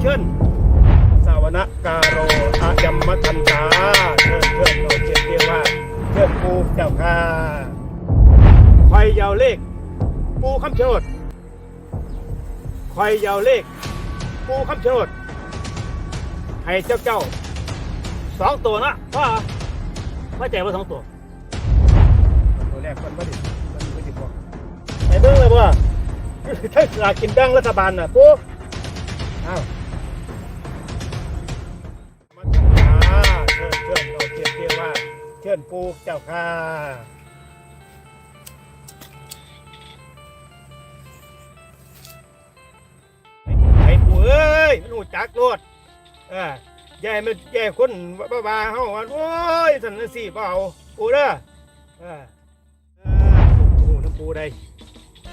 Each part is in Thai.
เชิญสาวนการโรอายัมมัทันตาเชิญเชิญเราเจ็ดเรียกว่าเชิญปูเจ้าค่ะคอยยาวเลข ปูคำชะโนดคอยยาวเลข ปูคำชะโนดให้เจ้าเจ้าสองตัวนะพ่อพ่อแจกมาสองตัวตัวแรกมันไม่ได้มันไม่ได้บอกไอ้เบิ้งเลยว่าถ้าสลากกินแบ่งรัฐบาลน่ะปูอ้าว เชิญปูเจ้าค่ะไอ้ปูเอ้ยมันหูจักโลดเออยายมันยายคนบ้าบ้าๆเฮาว่าโอ้ยสันนิสิเปล่าปูเด้อเออเออปูน้ำปูได้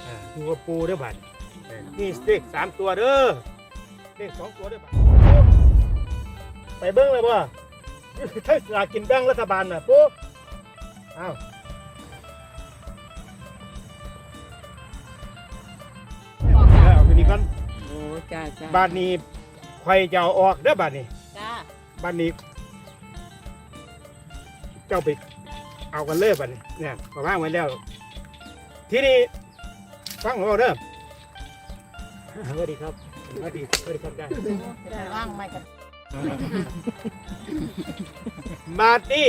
อ่าดูว่าปูเด้อบัดนี่เลขสามตัวเด้อเลขสองตัวเด้อบัดไปเบิ้งเลยบ่ ถ้าสลากกินแบ่งรัฐบาลน่ะปูอ้าวเอาคืนนี้ก่อนโอ้จ้าจ้าบ้านนี้ใครจะเอาออกเด้อบ้านนี้ จ้าบ้านนี้ เจ้าไปเอากันเลยบ้านนี้เนี่ยก็ว่างไว้แล้ว ทีนี้ฟังของเราเด้อสวัสดีครับสวัสดีสวัสดีครับได้ว่างไม่กัน มาตี้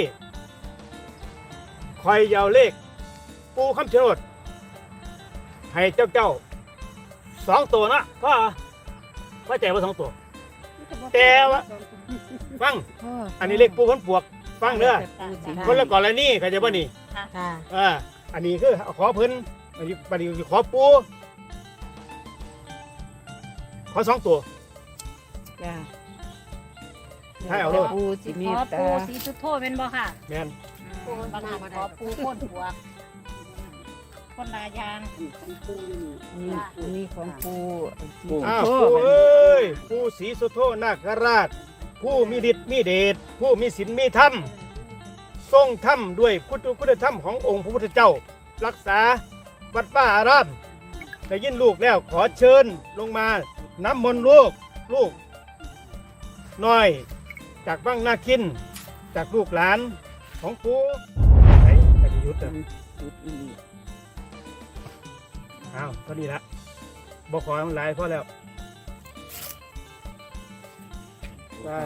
คอยยาวเลข ปูคำชะโนดให้เจ้าเจ้าสองตัวนะพ่อพ่อแจกมาสองตัว แต่ว่า ฟัง อันนี้เลขปูคนปวก ฟังเด้อคนละก่อนละนี่เข้าใจป่ะนี่ค่ะเอออันนี้คือขอเพิ่นอันนี้อันนี้ขอปูขอสองตัวจ้า ให้เอาโลด ปูสิมีขอตาปูสีสุดโทษเป็นบ่ค่ะแมนบางขอปูพ่นหัวคนลายางนี่นี่ของปูปูอ้าวโทปูษเอ้ยปูสีสุโธนาคราช ผู้มีฤทธิ์มีเดชผู้มีศีลมีธรรม ทรงธรรมด้วยพุทธคุณธรรมขององค์พระพุทธเจ้า รักษาวัดป่าอารามได้ยินลูกแล้วขอเชิญลงมาน้ำมนต์ลูกลูกน้อย จากบ้างนาคิน จากลูกหลานของปูไหนปฏิยุทธ์อะจุดอีกอ้าวเท่านี้ละบอกขอหลายพอแล้วว่า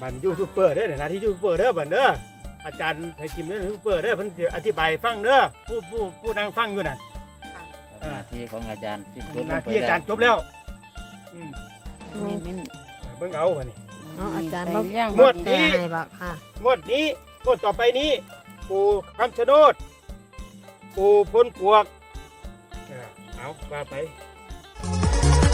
บันยูทูบเบอร์เด้อเนี่ยนะที่ยูทูบเบอร์เด้อบันเด้ออาจารย์ไทยจิมเด้อยูทูบเบอร์เด้อเพิ่นสิอธิบายฟังเด้อผู้ผู้ผู้นั่งฟังอยู่น่ะหน้าที่ของอาจารย์ที่พูดหลน้างไปที่อาจารย์จบแล้วอืม นี่มันเบิ่งเอาบัดนี้ เอาอาจารย์บ่ย่างงวดนี้ให้บ่ค่ะ งวดนี้งวดต่อไปนี้ ปู่คำชะโนด ปู่พ้นปวกเออเอาว่าไป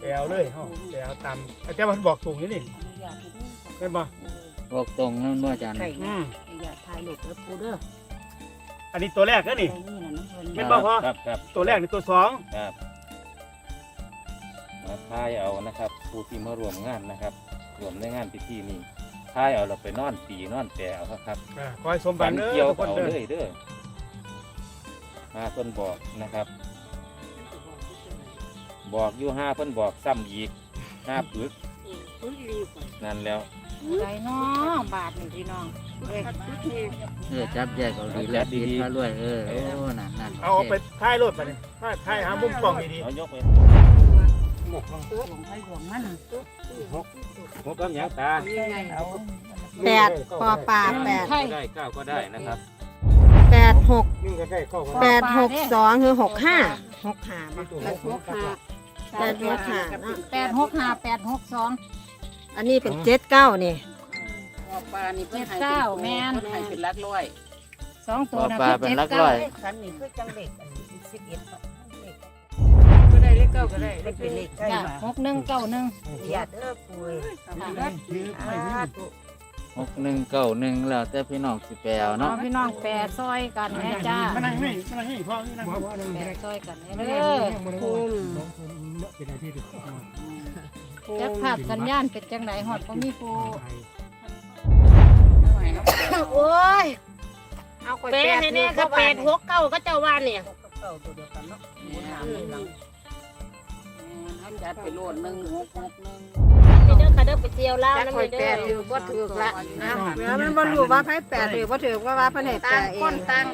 แปลเอาเลยเขาแปลเอาตามแต่ว่ามันบอกถูกนี่นี่เห็นบ่บอกตรงนั่นว่าอาจารย์อืมอย่าถ่ายรูปแล้วปูเด้ออันนี้ตัวแรกนะนี่นี่น่ะน้ำเพิ่นแม่นบ่พอ ครับครับตัวแรกนี่ตัวสองครับมาทายเอานะครับ ผู้ที่มารวมงานนะครับ รวมในงานพิธีนี้ทายเอาเราไปนอนปีนอนแปรเอาครับอ่าขอให้สมบัฝัตินเด้เกี่ยวอทุกคก็นเอาเด้อเลยเด้อห้าเพิ่นบอกนะครับ บอกอยู่ห้าเพิ่นบอกซ้ำอีกห้าปึกนั่นแล้วใจน้อบบาทนี่พี่น้องเอ้ยเออจับแยกเอาดีแล้วดีพระรวยเออโอ้นั่นนั่นเอาไปท้ายรถไปนี่ท้ายท้ายหามุมกล้องดีเอายกไปหลวงให้หลวงมันหกกับหยังตาเอาๆแปดปอปลาแปดใช่ก็ได้เก้าก็ได้นะครับแปดหกนึ่งก็ได้เข้ากันแปดหกสองคือหกห้าหกห้าบ่ตัวหกหก แปดหกห้าเนาะแปดหกห้าแปดหกสองอันนี้เป็นเจ็ดเก้านี่ปลานี่เพิ่นให้เก้าแม่น เพิ่นให้เป็นหลักร้อย สองตัวนะปลาเป็นลักร้อย ขันนี่คือจังเด็กอันนี้11ก็ได้เลขขเก้าก็ได้เลขเป็นเลขใกล้จ้ะมาหกหนึ่งเก้าหนึ่ง อย่าเด้อปุยทำเด้อสาธุ หกหนึ่งเก้าหนึ่งแล้วแต่พี่น้องสิแปลเอาน้อเนาะงพี่น้องแปรซอยกันแม่จ้ามานั่งนี่มานั่งนี่พ่อนี่นั่งพ่อแปรซอยกันเด้อภูมิจักภาพสัญญาณเป็นจังไหนฮอดบ่มีปูโอ้ยเอาไปแปรให้แน่ก็แปดหกเก้าก็เจ้าว่าเนี่ยเก้าตัวเดียวกันเนาะหมุนหามหลังเขาจัดไปโลดหนึ่งหกหกหนึ่งเด้อค่ะเด้อไปเที่ยวลาวจัดนำคอยเด้แปอดถือว่าถือละนะแล้วมันบ่รู้ว่าไผแปดหรือบ่ถือว่าว่าเพิ่นให้แปต่าดงเอคนงต่าง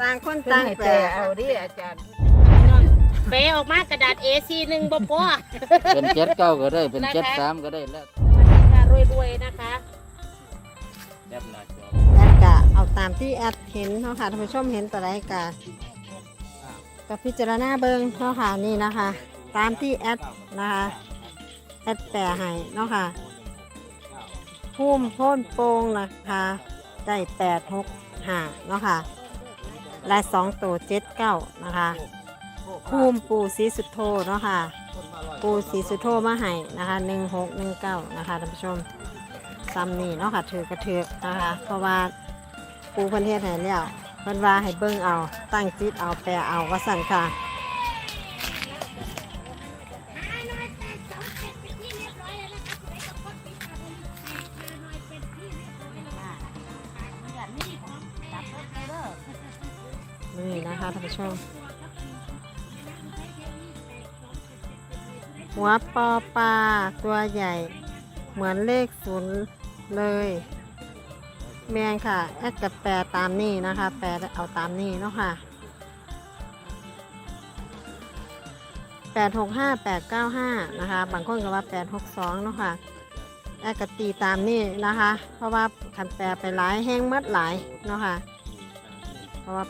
ต่างคนตั้ต่างงให้แปแปลดเอาดิอาจารย์แปรออกมากระดาษ A4 หนึ่งบ่พอ เป็นเจ็ดเก้าก็ได้ เป็นเจ็ดสามก็ได้แล้วรวยๆนะคะแคปหน้าจอ แอดกะเอาตามที่แอดเห็นเนาะค่ะท่านผู้ชมเห็นตัวใดกะกับพิจารณาเบิ่งเนาะค่ะนี่นะคะ ตามที่แอดนะคะ แอดแปลให้เนาะค่ะพุ่มพ่นโปงนะคะได้แปดหกห้าเนาะค่ะและสองตัวเจ็ดเก้านะคะพุ่มปูสีสุดโทเนาะค่ะปูสีสุโธมาให้นะคะหนึ่งหกหนึ่งเก้านะคะท่านผู้ชมซ้ำนี่เนาะค่ะถือกระเถือนะคะ เพราะว่าปูเพันเทศให้แล้วเพิ่นว่าให้เบิ่งเอาตั้งจิตเอาแปลเอาว่าสั่นค่ะ นี่นะคะท่านผู้ชม หัวปอปลาตัวใหญ่ เหมือนเลขศูนย์เลย แมงค่ะแอดจะแปลตามนี่นะคะ แปลเอาตามนี่เนาะค่ะแปดหกห้าแปดเก้าห้านะคะ บางคนก็ว่าแปดหกสองเนาะค่ะแอดกตีตามนี่นะคะ เพราะว่าคันแปลไปหลายแห้งมัดหลายเนาะค่ะ เพราะว่า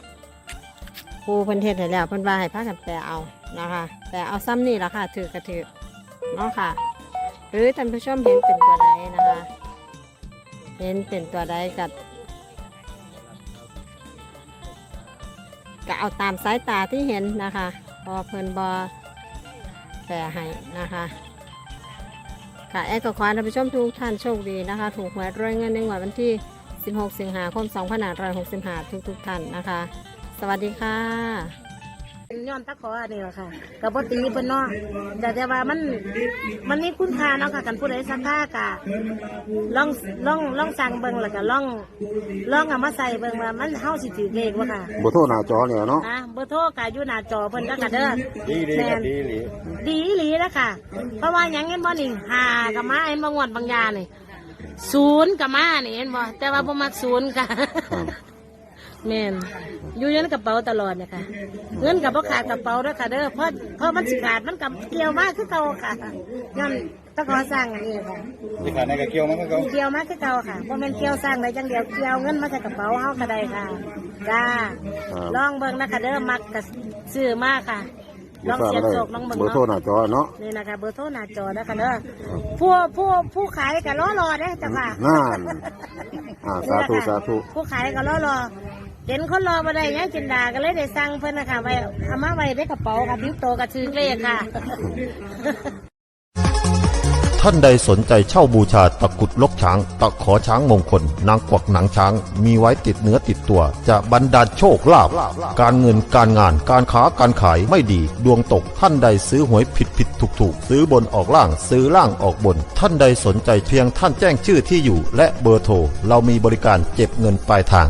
ครูเพิ่นเทศให้แล้วเพิ่นว่าให้พากันแปลเอานะคะแปลเอาซ้ำนี่ละค่ะถือกระถือเนาะค่ะ หรือท่านผู้ชมเห็นเป็นตัวใดนะคะ เห็นเป็นตัวใดกับก็เอาตามสายตาที่เห็นนะคะพอเพิ่นบอแปลให้นะคะค่ะแอดก็ขอให้ท่านผู้ชมทุกท่านโชคดีนะคะ ถูกหวยรวยเงินในวดวันที่ 16 สิงหาคม 2565 ทุกทุกๆท่านนะคะ สวัสดีค่ะย้อนตะขออันนี้แหละค่ะกับปตีเพิ่นเนาะแต่แต่ว่ามันมันมีคุณค่าเนาะค่ะกันผู้ใดสักค่ากะลองลองลองสั่งเบิ่งแล้วก็ลองลองเอามาใส่เบิ่งว่ามันเฮาสิถือเลขบ่ค่ะบ่โทรหน้าจอเนี่ยเนาะนะเบอร์โทรก็อยู่หน้าจอเพิ่นก็ค่ะเด้อดีดีแม่นดีดีดีอีหลีแล้วค่ะ เพราะว่าหยังเห็นบ่นี่หากับมาเห็นบ่งวดบางยานี่ศูนย์กับมานี่เห็นบ่แต่ว่าบ่มักศูนย์ค่ะ แม่นอยู่ในกระเป๋าตลอดนะคะเงินกับพ่ขาดกระเป๋าด้วยค่ะเด้อเพราะเพราะมันสิขาดมันกับเกี่ยวมากคือเก่าค่ะย้อนตะขอสร้างอันนี้ค่ะที่ขาดในกระเกี่ยวมันก็เกี่ยวมากคือเก่าค่ะเพราะมันเกี่ยวสร้างได้จังเดียวเกี่ยวเงินมาใส่กระเป๋าเฮาก็ได้ค่ะจ้าลองเบิ่งนะคะเด้อมักกับซื้อมากค่ะลองเสียบโศกลองเบิ่งเบอร์โทรเนาะหน้าจอเนาะนี่นะคะเบอร์โทรหน้าจอนะคะเด้อผู้ผู้ผู้ขายก็รอรอเด้อจ้ะค่ะนั่นอ่าสาธุสาธุผู้ขายก็รอรอ เห็นคนรอมาได้ยังจินดาก็เลยได้สั่งเพิ่นนะคะไว้เอามาไว้ในกระเป๋าค่ะบิ้วโตกับชื่อเลขค่ะ ท่านใดสนใจเช่าบูชาตะกรุดลกช้าง ตะขอช้างมงคล นางกวักหนังช้าง มีไว้ติดเนื้อติดตัว จะบรรดาลโชคลาภการเงินการงานการค้าการขายไม่ดี ดวงตกท่านใดซื้อหวยผิดผิดถูกถูกซื้อบนออกล่างซื้อล่างออกบน ท่านใดสนใจเพียงท่านแจ้งชื่อที่อยู่ และเบอร์โทรเรามีบริการเก็บเงินปลายทาง